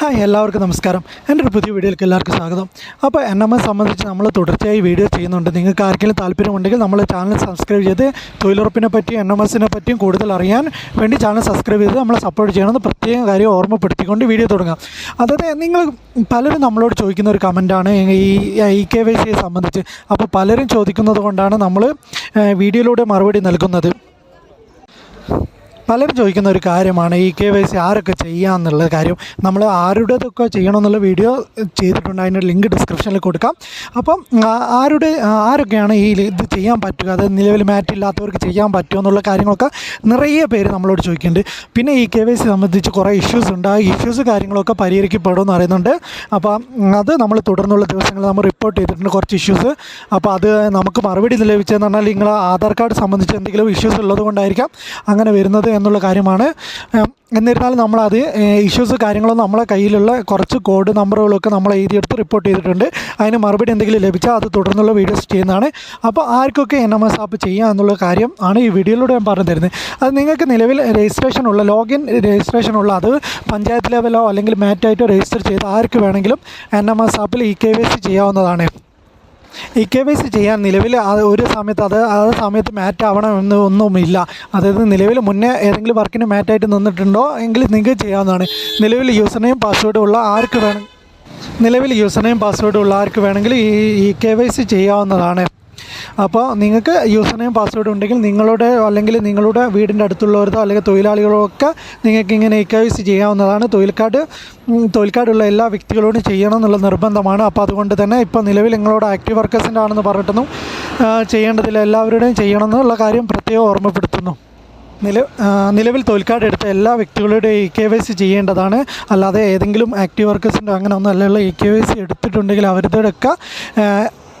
Hi എല്ലാവർക്കും നമസ്കാരം. എന്റെ ഒരു പുതിയ വീഡിയോയിലേക്ക് എല്ലാവർക്കും സ്വാഗതം. അപ്പോൾ എൻ എം എസ് സംബന്ധിച്ച് നമ്മൾ തുടർച്ചയായി വീഡിയോ ചെയ്യുന്നുണ്ട്. നിങ്ങൾക്ക് ആർക്കെങ്കിലും താല്പര്യമുണ്ടെങ്കിൽ നമ്മൾ ചാനൽ സബ്സ്ക്രൈബ് ചെയ്ത് തൊഴിലുറപ്പിനെ പറ്റിയും എൻ എം എസിനെ പറ്റിയും കൂടുതൽ അറിയാൻ വേണ്ടി ചാനൽ സബ്സ്ക്രൈബ് ചെയ്ത് നമ്മളെ സപ്പോർട്ട് ചെയ്യണമെന്ന് പ്രത്യേകം കാര്യം ഓർമ്മപ്പെടുത്തിക്കൊണ്ട് വീഡിയോ തുടങ്ങാം. അതായത് നിങ്ങൾ പലരും നമ്മളോട് ചോദിക്കുന്ന ഒരു കമന്റാണ് ഈ ഇ കെ വൈ സിയെ സംബന്ധിച്ച്. അപ്പോൾ പലരും ചോദിക്കുന്നത് കൊണ്ടാണ് നമ്മൾ വീഡിയോയിലൂടെ മറുപടി നൽകുന്നത്. പലരും ചോദിക്കുന്ന ഒരു കാര്യമാണ് ഈ കെ വൈ സി ആരൊക്കെ ചെയ്യാമെന്നുള്ള കാര്യം. നമ്മൾ ആരുടേതൊക്കെ ചെയ്യണമെന്നുള്ള വീഡിയോ ചെയ്തിട്ടുണ്ട്. അതിന്റെ ലിങ്ക് ഡിസ്ക്രിപ്ഷനിൽ കൊടുക്കാം. അപ്പം ആരുടെ ആരൊക്കെയാണ് ഈ ഇത് ചെയ്യാൻ പറ്റുക? അത് നിലവിൽ മാറ്റ് ഇല്ലാത്തവർക്ക് ചെയ്യാൻ പറ്റുമോ എന്നുള്ള കാര്യങ്ങളൊക്കെ നിറയെ പേര് നമ്മളോട് ചോദിക്കുന്നുണ്ട്. പിന്നെ ഈ കെ വൈ സി സംബന്ധിച്ച് കുറേ ഇഷ്യൂസ് ഉണ്ട്. ആ ഇഷ്യൂസ് കാര്യങ്ങളൊക്കെ പരിഹരിക്കപ്പെടും എന്ന് പറയുന്നുണ്ട്. അപ്പോൾ അത് നമ്മൾ തുടർന്നുള്ള ദിവസങ്ങളിൽ നമ്മൾ റിപ്പോർട്ട് ചെയ്തിട്ടുണ്ട് കുറച്ച് ഇഷ്യൂസ് അപ്പോൾ അത് നമുക്ക് മറുപടി ലഭിച്ചതെന്ന് പറഞ്ഞാൽ നിങ്ങൾ ആധാർ കാർഡ് സംബന്ധിച്ച് എന്തെങ്കിലും ഇഷ്യൂസ് ഉള്ളത് കൊണ്ടായിരിക്കാം അങ്ങനെ വരുന്നത് എന്നുള്ള കാര്യമാണ്. എന്നിരുന്നാലും നമ്മളത് ഇഷ്യൂസ് കാര്യങ്ങളൊന്നും നമ്മളെ കയ്യിലുള്ള കുറച്ച് കോഡ് നമ്പറുകളൊക്കെ നമ്മൾ എഴുതിയെടുത്ത് റിപ്പോർട്ട് ചെയ്തിട്ടുണ്ട്. അതിന് മറുപടി എന്തെങ്കിലും ലഭിച്ചാൽ അത് തുടർന്നുള്ള വീഡിയോസ് ചെയ്യുന്നതാണ്. അപ്പോൾ ആർക്കൊക്കെ എൻ എം എസ് ആപ്പ് ചെയ്യാം എന്നുള്ള കാര്യം ആണ് ഈ വീഡിയോയിലൂടെ ഞാൻ പറഞ്ഞു തരുന്നത്. അത് നിങ്ങൾക്ക് നിലവിൽ രജിസ്ട്രേഷൻ ഉള്ള ലോഗിൻ രജിസ്ട്രേഷൻ ഉള്ള അത് പഞ്ചായത്ത് ലെവലോ അല്ലെങ്കിൽ മാറ്റായിട്ടോ രജിസ്റ്റർ ചെയ്ത് ആർക്ക് വേണമെങ്കിലും എൻ എം എസ് ആപ്പിൽ ഇ കെ വൈ സി ചെയ്യാവുന്നതാണ്. ഇ കെ വൈ സി ചെയ്യാൻ നിലവിൽ അത് ഒരു സമയത്ത് അത് ആ സമയത്ത് മാറ്റ് ആവണമെന്ന് ഒന്നുമില്ല. അതായത് നിലവിൽ മുന്നേ ഏതെങ്കിലും വർക്കിന് മാറ്റായിട്ട് നിന്നിട്ടുണ്ടോ എങ്കിൽ നിങ്ങൾക്ക് ചെയ്യാവുന്നതാണ്. നിലവിൽ യൂസർ പാസ്വേഡും ഉള്ള ആർക്ക് വേണം നിലവിൽ യൂസർ പാസ്വേഡും ഉള്ള ആർക്ക് വേണമെങ്കിൽ ഈ ഇ കെ വൈ സി ചെയ്യാവുന്നതാണ്. അപ്പോൾ നിങ്ങൾക്ക് യൂസർ നെയിം പാസ്വേഡ് ഉണ്ടെങ്കിൽ നിങ്ങളുടെ അല്ലെങ്കിൽ നിങ്ങളുടെ വീടിന്റെ അടുത്തുള്ളവരോ അല്ലെങ്കിൽ തൊഴിലാളികളോ ഒക്കെ നിങ്ങൾക്ക് ഇങ്ങനെ ഇ കെ വൈ സി ചെയ്യാവുന്നതാണ്. തൊഴിൽ കാർഡ് തൊഴിൽ കാർഡുള്ള എല്ലാ വ്യക്തികളോടും ചെയ്യണം എന്നുള്ള നിർബന്ധമാണ്. അപ്പോൾ അതുകൊണ്ട് തന്നെ ഇപ്പോൾ നിലവിൽ നിങ്ങളോട് ആക്റ്റീവ് വർക്കേഴ്സിന്റെ ആണെന്ന് പറഞ്ഞിട്ടൊന്നും ചെയ്യേണ്ടതില്ല. എല്ലാവരുടെയും ചെയ്യണം എന്നുള്ള കാര്യം പ്രത്യേകം ഓർമ്മപ്പെടുത്തുന്നു. നില നിലവിൽ തൊഴിൽ കാർഡ് എടുത്ത എല്ലാ വ്യക്തികളുടെയും ഇ കെ വൈ സി ചെയ്യേണ്ടതാണ്. അല്ലാതെ ഏതെങ്കിലും ആക്റ്റീവ് വർക്കേഴ്സിന്റെ അങ്ങനെ ഒന്നും അല്ലെങ്കിൽ ഇ കെ വൈ സി എടുത്തിട്ടുണ്ടെങ്കിൽ അവരുടെയൊക്കെ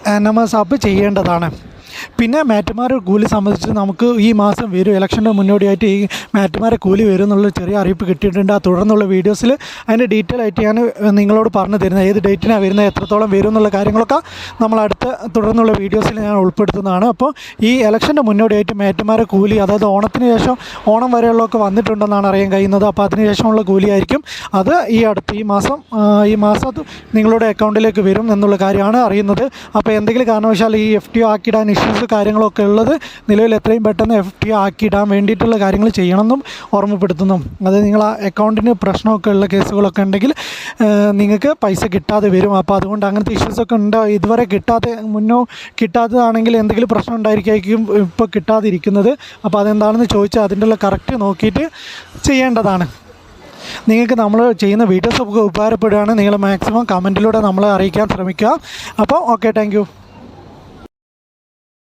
എൻ സബ് ചെയ്യേണ്ടതാണ്. പിന്നെ മാറ്റുമാരെ കൂലി സംബന്ധിച്ച് നമുക്ക് ഈ മാസം വരും ഇലക്ഷന്റെ മുന്നോടിയായിട്ട് ഈ മാറ്റുമാരെ കൂലി വരും എന്നുള്ള ചെറിയ അറിയിപ്പ് കിട്ടിയിട്ടുണ്ട്. ആ തുടർന്നുള്ള വീഡിയോസിൽ അതിന്റെ ഡീറ്റെയിൽ ആയിട്ട് ഞാൻ നിങ്ങളോട് പറഞ്ഞു തരുന്നത്. ഏത് ഡേറ്റിനാണ് വരുന്നത് എത്രത്തോളം വരും എന്നുള്ള കാര്യങ്ങളൊക്കെ നമ്മൾ അടുത്ത തുടർന്നുള്ള വീഡിയോസിൽ ഞാൻ ഉൾപ്പെടുത്തുന്നതാണ്. അപ്പോൾ ഈ ഇലക്ഷന്റെ മുന്നോടിയായിട്ട് മാറ്റുമാരെ കൂലി അതായത് ഓണത്തിന് ശേഷം ഓണം വരെയുള്ളതൊക്കെ വന്നിട്ടുണ്ടെന്നാണ് അറിയാൻ കഴിയുന്നത്. അപ്പോൾ അതിന് ശേഷമുള്ള കൂലിയായിരിക്കും. അത് ഈ അടുത്ത് ഈ മാസം ഈ മാസം നിങ്ങളുടെ അക്കൗണ്ടിലേക്ക് വരും എന്നുള്ള കാര്യമാണ് അറിയുന്നത്. അപ്പോൾ എന്തെങ്കിലും കാരണവശാൽ ഈ എഫ് ടി ഒ ആക്കിയിടാൻ ഇഷ്യൂസ് കാര്യങ്ങളൊക്കെ ഉള്ളത് നിലവിൽ എത്രയും പെട്ടെന്ന് എഫ് ടി ആക്കിയിടാൻ വേണ്ടിയിട്ടുള്ള കാര്യങ്ങൾ ചെയ്യണമെന്നും ഓർമ്മപ്പെടുത്തുന്നു. അത് നിങ്ങൾ ആ അക്കൗണ്ടിന് പ്രശ്നമൊക്കെ ഉള്ള കേസുകളൊക്കെ ഉണ്ടെങ്കിൽ നിങ്ങൾക്ക് പൈസ കിട്ടാതെ വരും. അപ്പോൾ അതുകൊണ്ട് അങ്ങനത്തെ ഇഷ്യൂസൊക്കെ ഉണ്ടോ? ഇതുവരെ കിട്ടാതെ മുന്നോ കിട്ടാത്തതാണെങ്കിൽ എന്തെങ്കിലും പ്രശ്നം ഉണ്ടായിരിക്കും ഇപ്പോൾ കിട്ടാതിരിക്കുന്നത്. അപ്പോൾ അതെന്താണെന്ന് ചോദിച്ചാൽ അതിന്റെ ഉള്ള കറക്റ്റ് നോക്കിയിട്ട് ചെയ്യേണ്ടതാണ്. നിങ്ങൾക്ക് നമ്മൾ ചെയ്യുന്ന വീഡിയോസ് ഒക്കെ ഉപകാരപ്പെടുകയാണ്. നിങ്ങൾ മാക്സിമം കമന്റിലൂടെ നമ്മളെ അറിയിക്കാൻ ശ്രമിക്കുക. അപ്പോൾ ഓക്കെ താങ്ക്